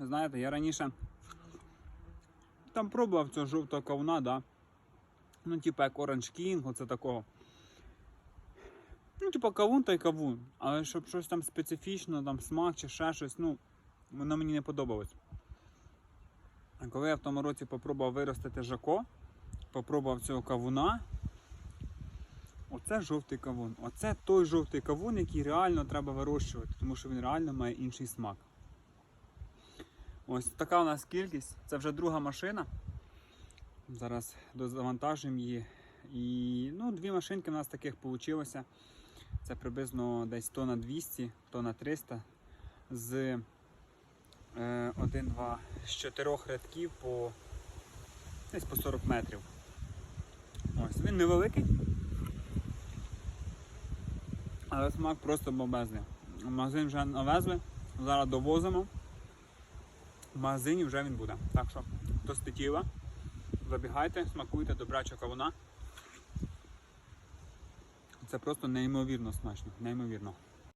знаєте, я раніше там пробував цього жовтого кавуна, да. Ну, типу як Orange King, оце такого. Ну, типу кавун та й кавун. Але щоб щось там специфічно, там смак чи ще щось, ну, воно мені не подобалось. Коли я в тому році попробував виростити жако, попробував цього кавуна. Оце жовтий кавун. Оце той жовтий кавун, який реально треба вирощувати, тому що він реально має інший смак. Ось така у нас кількість. Це вже друга машина. Зараз дозавантажуємо її. І ну, дві машинки у нас таких вийшло. Це приблизно десь тонна 200, тонна 300 з е, один, два, з чотирьох рядків по десь по 40 метрів. Ось, він невеликий. Але смак просто бомбезний. Магазин вже навезли, зараз довозимо. В магазині вже він буде. Так що, хто з забігайте, смакуйте добряча кавуна. Це просто неймовірно смачно, неймовірно.